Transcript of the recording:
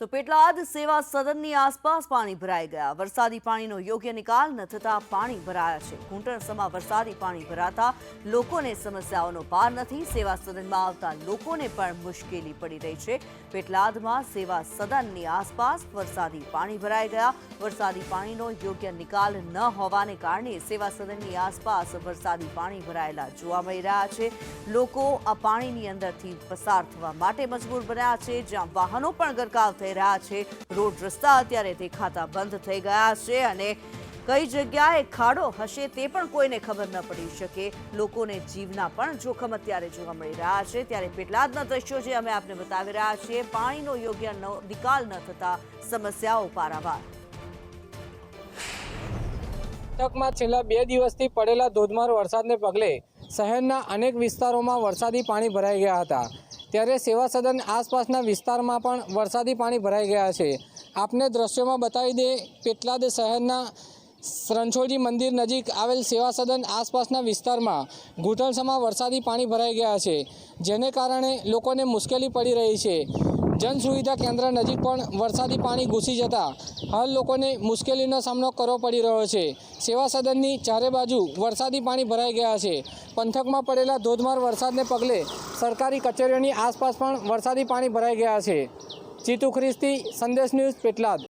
તો પેટલાદ સેવા સદનની આસપાસ પાણી ભરાઈ ગયા. વરસાદી પાણીનો યોગ્ય નિકાલ ન થતા પાણી ભરાયા છે. ઘૂંટણસમાં વરસાદી પાણી ભરાતા લોકોને સમસ્યાઓનો પાર નથી. સેવા સદનમાં આવતા લોકોને પણ મુશ્કેલી પડી રહી છે. પેટલાદમાં સેવા સદનની આસપાસ વરસાદી પાણી ભરાઈ ગયા. વરસાદી પાણીનો યોગ્ય નિકાલ ન હોવાને કારણે સેવા સદનની આસપાસ વરસાદી પાણી ભરાયેલા જોવા મળી રહ્યા છે. લોકો આ પાણીની અંદરથી પસાર થવા માટે મજબૂર બન્યા છે. જ્યાં વાહનો પણ ગરકાવ થઈ રહ્યા છે. રોડ રસ્તા અત્યારે દેખાતા બંધ થઈ ગયા છે અને કઈ જગ્યાએ ખાડો હશે તે પણ કોઈને ખબર ન પડી શકે. લોકોને જીવના પણ જોખમ અત્યારે જોવા મળી રહ્યા છે. ત્યારે પેટલાદના દ્રશ્યો જે અમે આપને બતાવી રહ્યા છીએ, પાણીનો યોગ્ય નિકાલ ન થતા સમસ્યાઓ પારાવાર. કટકમાં છેલ્લા બે દિવસથી પડેલા ધોધમાર વરસાદને પગલે શહેરના અનેક વિસ્તારોમાં વરસાદી પાણી ભરાઈ ગયા હતા. ત્યારે સેવા સદન આસપાસના વિસ્તારમાં પણ વરસાદી પાણી ભરાઈ ગયા છે. આપને દ્રશ્યોમાં બતાવી દે, પેટલાદ શહેરના રણછોડજી મંદિર નજીક આવેલ સેવા સદન આસપાસના વિસ્તારમાં ઘૂંટણસમાં વરસાદી પાણી ભરાઈ ગયા છે, જેને કારણે લોકોને મુશ્કેલી પડી રહી છે. જન સુવિધા કેન્દ્ર નજીક પણ વરસાદી પાણી ઘૂસી જતા હાલ લોકોને મુશ્કેલીનો સામનો કરવો પડી રહ્યો છે. સેવા સદનની ચારે બાજુ વરસાદી પાણી ભરાઈ ગયા છે. પંથકમાં પડેલા ધોધમાર વરસાદને પગલે સરકારી કચેરીઓની આસપાસ પણ વરસાદી પાણી ભરાઈ ગયા છે. જીતુ ખ્રિસ્તી, સંદેશ ન્યૂઝ, પેટલાદ.